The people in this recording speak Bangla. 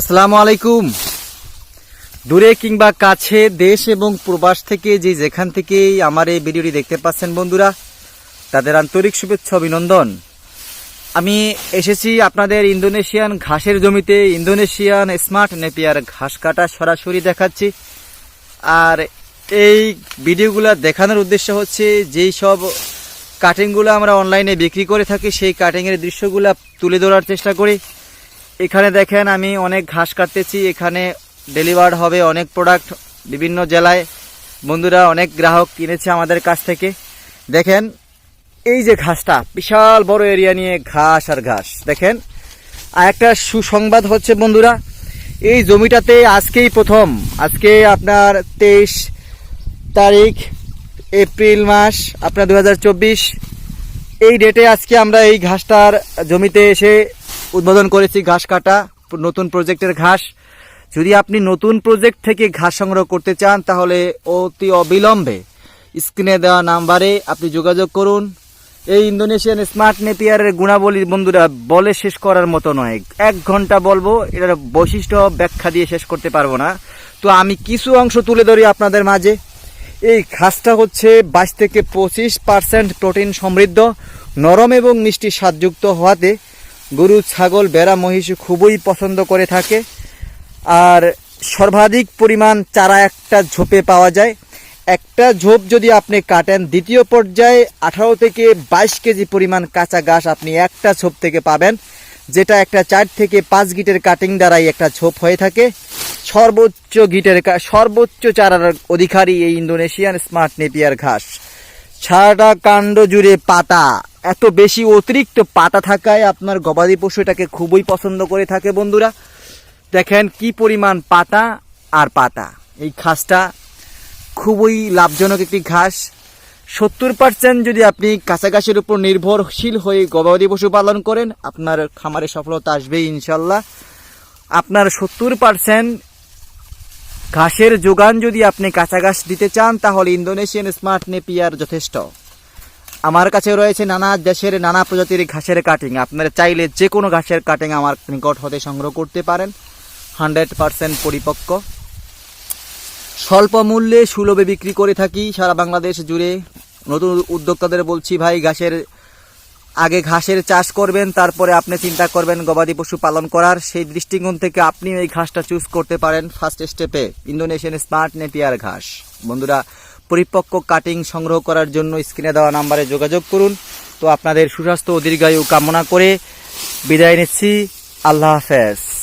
আসসালামু আলাইকুম। দূরে কিংবা কাছে দেশ এবং প্রবাস থেকে যে যেখান থেকেই আমার এই ভিডিওটি দেখতে পাচ্ছেন বন্ধুরা, তাদের আন্তরিক শুভেচ্ছা, অভিনন্দন। আমি এসেছি আপনাদের ইন্দোনেশিয়ান ঘাসের জমিতে, ইন্দোনেশিয়ান স্মার্ট নেপিয়ার ঘাস কাটা সরাসরি দেখাচ্ছি। আর এই ভিডিওগুলো দেখানোর উদ্দেশ্য হচ্ছে, যেই সব কাটিংগুলো আমরা অনলাইনে বিক্রি করে থাকি, সেই কাটিংয়ের দৃশ্যগুলো তুলে ধরার চেষ্টা করি। এখানে দেখেন আমি অনেক ঘাস কাটতেছি, এখানে ডেলিভার্ড হবে অনেক প্রোডাক্ট বিভিন্ন জেলায়। বন্ধুরা, অনেক গ্রাহক কিনেছে আমাদের কাছ থেকে। দেখেন, এই যে ঘাসটা, বিশাল বড় এরিয়া নিয়ে ঘাস আর ঘাস। দেখেন, আর একটা সুসংবাদ হচ্ছে, বন্ধুরা, এই জমিটাতে আজকেই প্রথম। আজকে আপনার তেইশ তারিখ, এপ্রিল মাস, আপনার দু হাজার চব্বিশ। এই ডেটে আজকে আমরা এই ঘাসটার জমিতে এসে উদ্বোধন করেছি ঘাস কাটা, নতুন প্রজেক্টের ঘাস। যদি আপনি নতুন প্রজেক্ট থেকে ঘাস সংগ্রহ করতে চান, তাহলে অতি অবিলম্বে স্ক্রিনে দেওয়া নাম্বারে আপনি যোগাযোগ করুন। এই ইন্দোনেশিয়ান স্মার্ট নেপিয়ারের গুণাবলী বন্ধুরা, বলে শেষ করার মতো নয়। এক ঘণ্টা বলব, এটার বৈশিষ্ট্য ব্যাখ্যা দিয়ে শেষ করতে পারব না। তো আমি কিছু অংশ তুলে ধরি আপনাদের মাঝে। এই ঘাসটা হচ্ছে বাইশ থেকে পঁচিশ পার্সেন্ট প্রোটিন সমৃদ্ধ, নরম এবং মিষ্টি স্বাদযুক্ত হওয়াতে গরু, ছাগল, বেড়া, মহিষ খুবই পছন্দ করে থাকে। আর সর্বাধিক পরিমাণ চারা একটা ঝোপে পাওয়া যায়। একটা ঝোপ যদি আপনি কাটেন, দ্বিতীয় পর্যায়ে আঠারো থেকে বাইশ কেজি পরিমাণ কাঁচা ঘাস আপনি একটা ঝোপ থেকে পাবেন, যেটা একটা চার থেকে পাঁচ গিটের কাটিং দ্বারাই একটা ঝোপ হয়ে থাকে। সর্বোচ্চ গিটের সর্বোচ্চ চারার অধিকারী এই ইন্দোনেশিয়ান স্মার্ট নেপিয়ার ঘাস। সারাটা কাণ্ড জুড়ে পাতা। এত বেশি অতিরিক্ত পাতা থাকায় আপনার গবাদি পশু এটাকে খুবই পছন্দ করে থাকে বন্ধুরা। দেখেন কি পরিমাণ পাতা আর পাতা। এই ঘাসটা খুবই লাভজনক একটি ঘাস। সত্তর পার্সেন্ট যদি আপনি কাঁচা ঘাসের উপর নির্ভরশীল হয়ে গবাদি পশু পালন করেন, আপনার খামারে সফলতা আসবে ইনশাল্লাহ। আপনার সত্তর পার্সেন্ট ঘাসের যোগান যদি আপনি কাঁচা ঘাস দিতে চান, তাহলে ইন্দোনেশিয়ান স্মার্ট নেপিয়ার যথেষ্ট। আমার কাছে রয়েছে নানা দেশের, নানা প্রজাতির ঘাসের কাটিং আপনারা চাইলে যে কোনো ঘাসের কাটিং আমার নিকট হতে সংগ্রহ করতে পারেন। হান্ড্রেড পার্সেন্ট পরিপক্ক। স্বল্প মূল্যে সুলভে বিক্রি করে থাকি সারা বাংলাদেশ জুড়ে। নতুন উদ্যোক্তাদের বলছি, ভাই, ঘাসের, আগে ঘাসের চাষ করবেন, তারপরে আপনি চিন্তা করবেন গবাদি পশু পালন করার। সেই দৃষ্টিকোণ থেকে আপনি এই ঘাসটা চুজ করতে পারেন ফার্স্ট স্টেপে ইন্দোনেশিয়ান স্মার্ট নেপিয়ার ঘাস। বন্ধুরা পরিপক্ক কাটিং সংগ্রহ করার জন্য স্ক্রিনে দেওয়া নাম্বারে যোগাযোগ করুন। তো আপনাদের সুস্বাস্থ্য ও দীর্ঘায়ু কামনা করে বিদায় নিচ্ছি। আল্লাহ হাফেজ।